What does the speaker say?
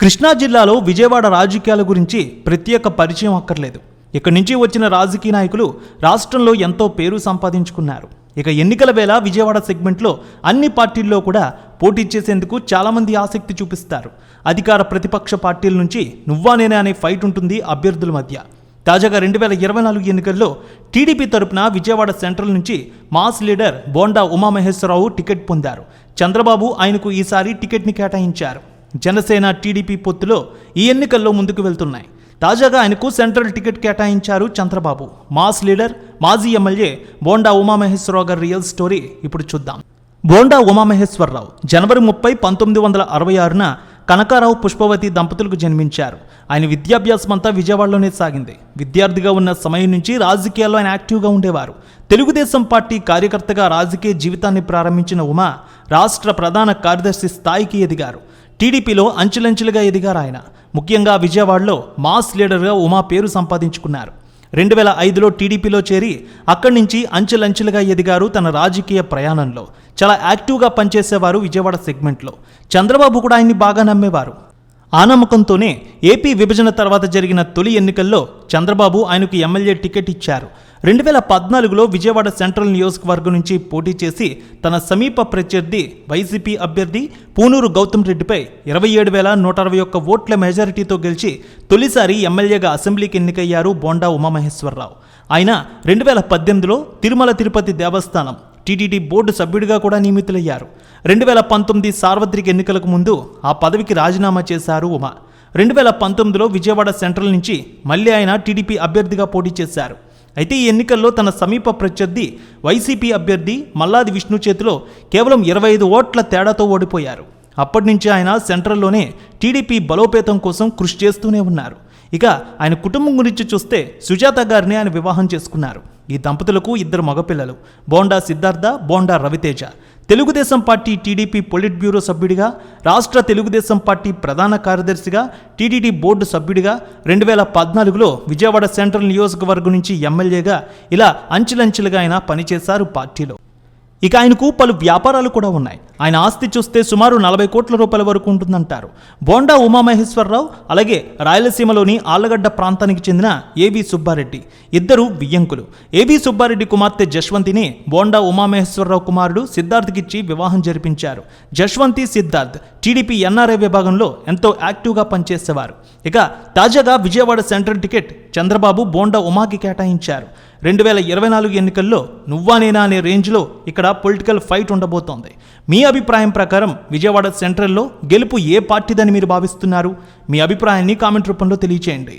కృష్ణా జిల్లాలో విజయవాడ రాజకీయాల గురించి ప్రత్యేక పరిచయం అక్కర్లేదు. ఇక్కడి నుంచి వచ్చిన రాజకీయ నాయకులు రాష్ట్రంలో ఎంతో పేరు సంపాదించుకున్నారు. ఇక ఎన్నికల వేళ విజయవాడ సెగ్మెంట్లో అన్ని పార్టీల్లో కూడా పోటీ చేసేందుకు చాలామంది ఆసక్తి చూపిస్తారు. అధికార ప్రతిపక్ష పార్టీల నుంచి నువ్వా నేనే అనే ఫైట్ ఉంటుంది అభ్యర్థుల మధ్య. తాజాగా రెండు వేల ఇరవై నాలుగు ఎన్నికల్లో టీడీపీ తరపున విజయవాడ సెంట్రల్ నుంచి mass leader Bonda Umamaheswara Rao ticket పొందారు. చంద్రబాబు ఆయనకు ఈసారి టికెట్ని కేటాయించారు. జనసేన టీడీపీ పొత్తులో ఈ ఎన్నికల్లో ముందుకు వెళ్తున్నాయి. తాజాగా ఆయనకు సెంట్రల్ టికెట్ కేటాయించారు చంద్రబాబు. మాస్ లీడర్ మాజీ ఎమ్మెల్యే బోండా ఉమామహేశ్వరరావు గారి రియల్ స్టోరీ ఇప్పుడు చూద్దాం. బోండా ఉమామహేశ్వరరావు జనవరి ముప్పై పంతొమ్మిది వందల అరవై ఆరున కనకారావు పుష్పవతి దంపతులకు జన్మించారు. ఆయన విద్యాభ్యాసం అంతా విజయవాడలోనే సాగింది. విద్యార్థిగా ఉన్న సమయం నుంచి రాజకీయాల్లో ఆయన యాక్టివ్గా ఉండేవారు. తెలుగుదేశం పార్టీ కార్యకర్తగా రాజకీయ జీవితాన్ని ప్రారంభించిన ఉమా రాష్ట్ర ప్రధాన కార్యదర్శి స్థాయికి ఎదిగారు. టీడీపీలో అంచెలంచెలుగా ఎదిగారు ఆయన. ముఖ్యంగా విజయవాడలో మాస్ లీడర్గా ఉమా పేరు సంపాదించుకున్నారు. రెండు వేల ఐదులో టీడీపీలో చేరి అక్కడి నుంచి అంచెలంచెలుగా ఎదిగారు తన రాజకీయ ప్రయాణంలో. చాలా యాక్టివ్గా పనిచేసేవారు విజయవాడ సెగ్మెంట్లో. చంద్రబాబు కూడా ఆయన్ని బాగా నమ్మేవారు. ఆ నమ్మకంతోనే ఏపీ విభజన తర్వాత జరిగిన తొలి ఎన్నికల్లో చంద్రబాబు ఆయనకు ఎమ్మెల్యే టికెట్ ఇచ్చారు. రెండు వేల పద్నాలుగులో విజయవాడ సెంట్రల్ నియోజకవర్గం నుంచి పోటీ చేసి తన సమీప ప్రత్యర్థి వైసీపీ అభ్యర్థి పూనూరు గౌతమ్ రెడ్డిపై ఇరవై ఏడు వేల నూట అరవై ఒక్క ఓట్ల మెజారిటీతో గెలిచి తొలిసారి ఎమ్మెల్యేగా అసెంబ్లీకి ఎన్నికయ్యారు బోండా ఉమామహేశ్వరరావు. ఆయన రెండు వేల పద్దెనిమిదిలో తిరుమల తిరుపతి దేవస్థానం టీటీడీ బోర్డు సభ్యుడిగా కూడా నియమితులయ్యారు. రెండు వేల పంతొమ్మిది సార్వత్రిక ఎన్నికలకు ముందు ఆ పదవికి రాజీనామా చేశారు ఉమా. రెండు వేల పంతొమ్మిదిలో విజయవాడ సెంట్రల్ నుంచి మళ్ళీ ఆయన టీడీపీ అభ్యర్థిగా పోటీ చేశారు. అయితే ఈ ఎన్నికల్లో తన సమీప ప్రత్యర్థి వైసీపీ అభ్యర్థి మల్లాది విష్ణు చేతిలో కేవలం ఇరవై ఐదు ఓట్ల తేడాతో ఓడిపోయారు. అప్పటి నుంచి ఆయన సెంట్రల్లోనే టీడీపీ బలోపేతం కోసం కృషి చేస్తూనే ఉన్నారు. ఇక ఆయన కుటుంబం గురించి చూస్తే సుజాత గారిని ఆయన వివాహం చేసుకున్నారు. ఈ దంపతులకు ఇద్దరు మగపిల్లలు. Bonda Siddhartha Bonda Raviteja. Telugu Desam party TDP politburo సభ్యుడిగా రాష్ట్ర తెలుగుదేశం పార్టీ ప్రధాన కార్యదర్శిగా టీడీడీ బోర్డు సభ్యుడిగా రెండు వేల పద్నాలుగులో విజయవాడ సెంట్రల్ నియోజకవర్గం నుంచి ఎమ్మెల్యేగా ఇలా అంచెలంచెలుగా ఆయన పనిచేశారు పార్టీలో. ఇక ఆయనకు పలు వ్యాపారాలు కూడా ఉన్నాయి. ఆయన ఆస్తి చూస్తే సుమారు నలభై కోట్ల రూపాయల వరకు ఉంటుందంటారు. బోండా ఉమామహేశ్వరరావు అలాగే రాయలసీమలోని ఆళ్ళగడ్డ ప్రాంతానికి చెందిన ఏబి సుబ్బారెడ్డి ఇద్దరు వియ్యంకులు. ఏబి సుబ్బారెడ్డి కుమార్తె జశ్వంతిని బోండా ఉమామహేశ్వరరావు కుమారుడు సిద్ధార్థ్కిచ్చి వివాహం జరిపించారు. జశ్వంతి సిద్ధార్థ్ టీడీపీ ఎన్ఆర్ఐ విభాగంలో ఎంతో యాక్టివ్గా పనిచేసేవారు. ఇక తాజాగా విజయవాడ సెంట్రల్ టికెట్ చంద్రబాబు బోండా ఉమాకి కేటాయించారు. రెండు వేల ఇరవై నాలుగు ఎన్నికల్లో నువ్వా నేనా అనే రేంజ్లో ఇక్కడ పొలిటికల్ ఫైట్ ఉండబోతోంది. మీ అభిప్రాయం ప్రకారం విజయవాడ సెంట్రల్లో గెలుపు ఏ పార్టీదని మీరు భావిస్తున్నారు? మీ అభిప్రాయాన్ని కామెంట్ రూపంలో తెలియచేయండి.